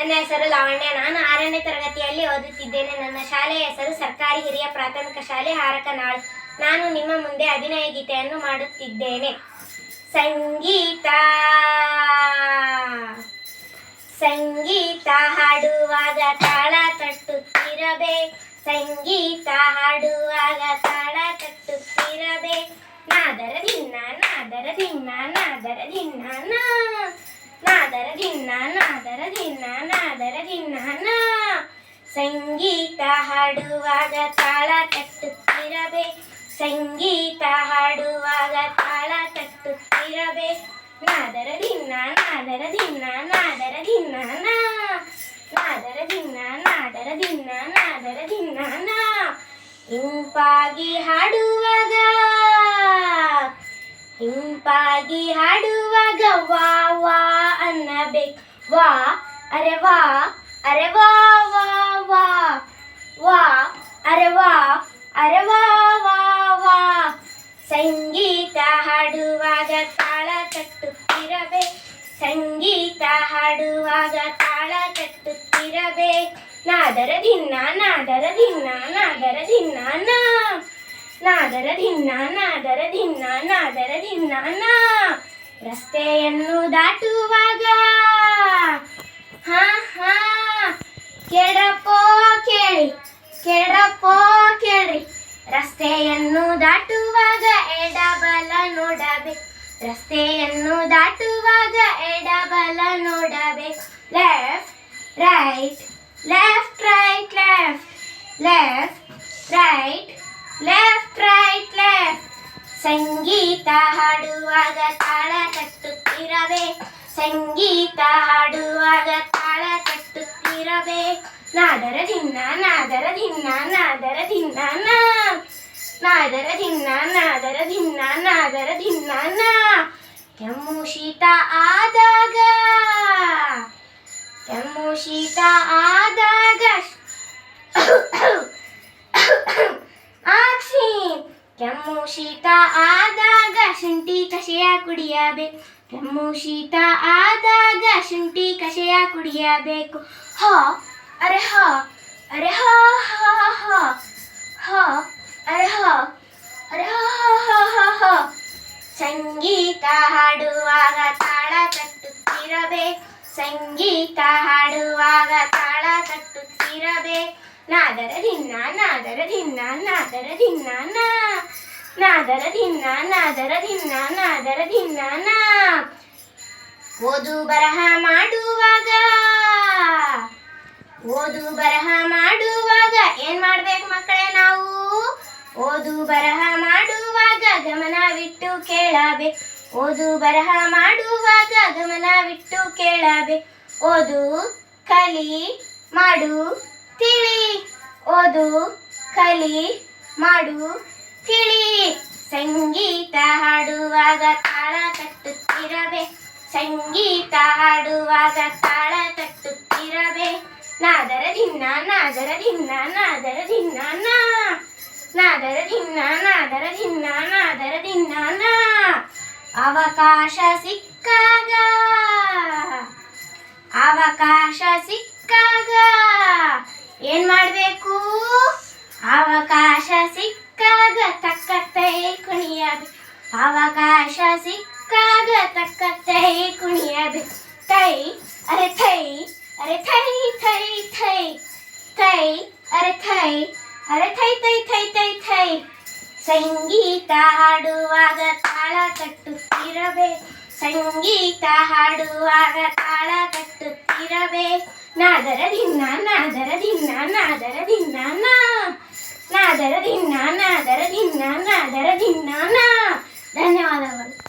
ನನ್ನ ಹೆಸರು ಲಾವಣ್ಯ. ನಾನು ಆರನೇ ತರಗತಿಯಲ್ಲಿ ಓದುತ್ತಿದ್ದೇನೆ. ನನ್ನ ಶಾಲೆಯ ಹೆಸರು ಸರ್ಕಾರಿ ಹಿರಿಯ ಪ್ರಾಥಮಿಕ ಶಾಲೆ ಹಾರಕನಾಳ್. ನಾನು ನಿಮ್ಮ ಮುಂದೆ ಅಭಿನಯ ಗೀತೆಯನ್ನು ಮಾಡುತ್ತಿದ್ದೇನೆ. ಸಂಗೀತ. ಸಂಗೀತ ಹಾಡುವಾಗ ತಾಳ ತಟ್ಟುತ್ತಿರಬೇ. ಸಂಗೀತ ಹಾಡುವಾಗ ತಾಳ ತಟ್ಟುತ್ತಿರಬೇ. ನಾದರ ದಿನ್ನ ನಾದರ ದಿನ್ನ ನಾದರ ದಿನ್ನ ನಾದರ ದಿನ್ನ ನಾದರ ದಿನ್ನ ನಾದರ ದಿನ್ನ ನಾ ಸಂಗೀತ ಹಾಡುವಾಗ ತಾಳ ತಟ್ಟುತ್ತಿರಬೇ. ಸಂಗೀತ ಹಾಡುವಾಗ ತಾಳ ತಟ್ಟುತ್ತಿರಬೇ. ನಾದರ ದಿನ್ನ ನಾದರ ದಿನ್ನ ನಾದರ ದಿನ್ನ ನಾ ನಾದರ ದಿನ್ನ ನಾದರ ದಿನ್ನ ನಾದರ ದಿನ್ನ ನಾ ಇಂಪಾಗಿ ಹಾಡುವಾಗ ಇಂಪಾಗಿ ಹಾಡುವಾಗ, ವಾ ವಾ ವಾ, ಅರೆ ವಾ ಅರೆ ವಾ ವಾ ವಾ. ವಾ, ಅರೆ ವಾ ಅರೆ ವಾ ವಾ ವಾ. ಸಂಗೀತ ಹಾಡುವಾಗ ತಾಳ ತಟ್ಟುತ್ತಿರಬೇ ಸಂಗೀತ ಹಾಡುವಾಗ ತಾಳ ತಟ್ಟುತ್ತಿರಬೇ ನಾದರ ದಿನ್ನ ನಾದರ ದಿನ್ನ ನಾದರ ದಿನ್ನ ನಾ. ನಾದರ ದಿನ್ನ ನಾದರ ದಿನ್ನ ನಾದರ ದಿನ್ನ ನಾ. ರಸ್ತೆಯನ್ನು ದಾಟುವಾಗ ಹಾ ಹಾ. ಕೆಡಪೋ ಕೇಳಿ. ಕೆಡಪೋ ಕೇಳ್ರಿ. ರಸ್ತೆಯನ್ನು ದಾಟುವಾಗ ಎಡಬಲ ನೋಡಬೇಕು. ರಸ್ತೆಯನ್ನು ದಾಟುವಾಗ ಎಡಬಲ ನೋಡಬೇಕು. Left right left right left left right left right left ಸಂಗೀತ ಹಾಡುವಾಗ ತಾಳ ತಟ್ಟುತ್ತಿರಬೇಕು ಸಂಗೀತ ಹಾಡುವಾಗ ತಾಳ ತಟ್ಟುತ್ತಿರಬೇ ನಾದರ ದಿನ್ನ ನಾದರ ದಿನ್ನ ನಾದರ ದಿನ್ನ ನಾ. ನಾದರ ದಿನ್ನ ನಾದರ ದಿನ್ನ ನಾದರ ದಿನ್ನ ನಾ. ಕೆಮ್ಮು ಶೀತ ಆದಾಗ, ಕೆಮ್ಮು ಶೀತ ಆದಾಗ ಕೆಮ್ಮು ಶೀತ ಆದಾಗ ಶುಂಠಿ ಕಷಾಯ ಕುಡಿಯಬೇಕು. ಕೆಮ್ಮು ಶೀತ ಆದಾಗ ಶುಂಠಿ ಕಷಾಯ ಕುಡಿಯಬೇಕು. ಹ, ಅರೆ ಹ ಅರೆ ಹ ಹ ಹ ಹ ಅರೆ ಹ ಅರೆ ಹ ಹ ಹ ಸಂಗೀತ ಹಾಡುವಾಗ ತಾಳ ತಟ್ಟುತ್ತಿರಬೇಕು ಸಂಗೀತ ಹಾಡುವಾಗ ತಾಳ ತಟ್ಟುತ್ತಿರಬೇಕು ನಾದರ ದಿನ್ನ ನಾದರ ದಿನ್ನ ನಾದರ ದಿನ್ನ ನಾ. ನಾದರ ದಿನ್ನ ನಾದರ ದಿನ್ನ ನಾದರ ದಿನ್ನ ನಾ. ಓದು ಬರಹ ಮಾಡುವಾಗ, ಓದು ಬರಹ ಮಾಡುವಾಗ ಏನ್ ಮಾಡ್ಬೇಕು ಮಕ್ಕಳೇ ನಾವು? ಓದು ಬರಹ ಮಾಡುವಾಗ ಗಮನವಿಟ್ಟು ಕೇಳಬೇಕು ಓದು ಬರಹ ಮಾಡುವಾಗ ಗಮನವಿಟ್ಟು ಕೇಳಬೇಕು ಓದು, ಕಲಿ, ಮಾಡು, ತಿಳಿ. ಓದು, ಕಲಿ, ಮಾಡು ತಿಳಿ. ಸಂಗೀತ ಹಾಡುವಾಗ ತಾಳ ತಟ್ಟುತ್ತಿರಬೇ ಸಂಗೀತ ಹಾಡುವಾಗ ತಾಳ ತಟ್ಟುತ್ತಿರಬೇ ನಾದರ ದಿನ್ನ ನಾದರ ದಿನ್ನ ನಾದರ ದಿನ್ನ ನಾದರ ದಿನ್ನ ನಾದರ ದಿನ್ನ ನಾದರ ದಿನ್ನ ಅವಕಾಶ ಸಿಕ್ಕಾಗ. ಅವಕಾಶ ಸಿಕ್ಕಾಗ. ಏನ್ ಮಾಡಬೇಕು? ಅವಕಾಶ ಸಿಕ್ಕಾಗ ತಕ್ಕತ್ತೆ ಕುಣಿಯಬೇಕು ಅವಕಾಶ ಸಿಕ್ಕಾಗ ತಕ್ಕತ್ತೆ ಕುಣಿಯಬೇಕು ತೈ ಅರೆ ಥೈ ಅರೆ ಥೈ ಥೈ ಥೈ ಥೈ, ಅರೆ ಥೈ ಅರೆ ಥೈ ಥೈ ಥೈ ಥೈ ಥೈ. ಸಂಗೀತ ಹಾಡುವಾಗ ತಾಳ ತಟ್ಟುತ್ತಿರಬೇ ಸಂಗೀತ ಹಾಡುವಾಗ ತಾಳ ತಟ್ಟುತ್ತಿರಬೇ ನಾದರ ದಿನ್ನ ನಾದರ ದಿನ್ನ ನಾದರ ದಿನ್ನ ನಾ ನಾದರ ದಿನ್ನ ನಾದರ ದಿನ್ನ ನಾದರ ದಿನ್ನ ನಾ ಧನ್ಯವಾದಗಳು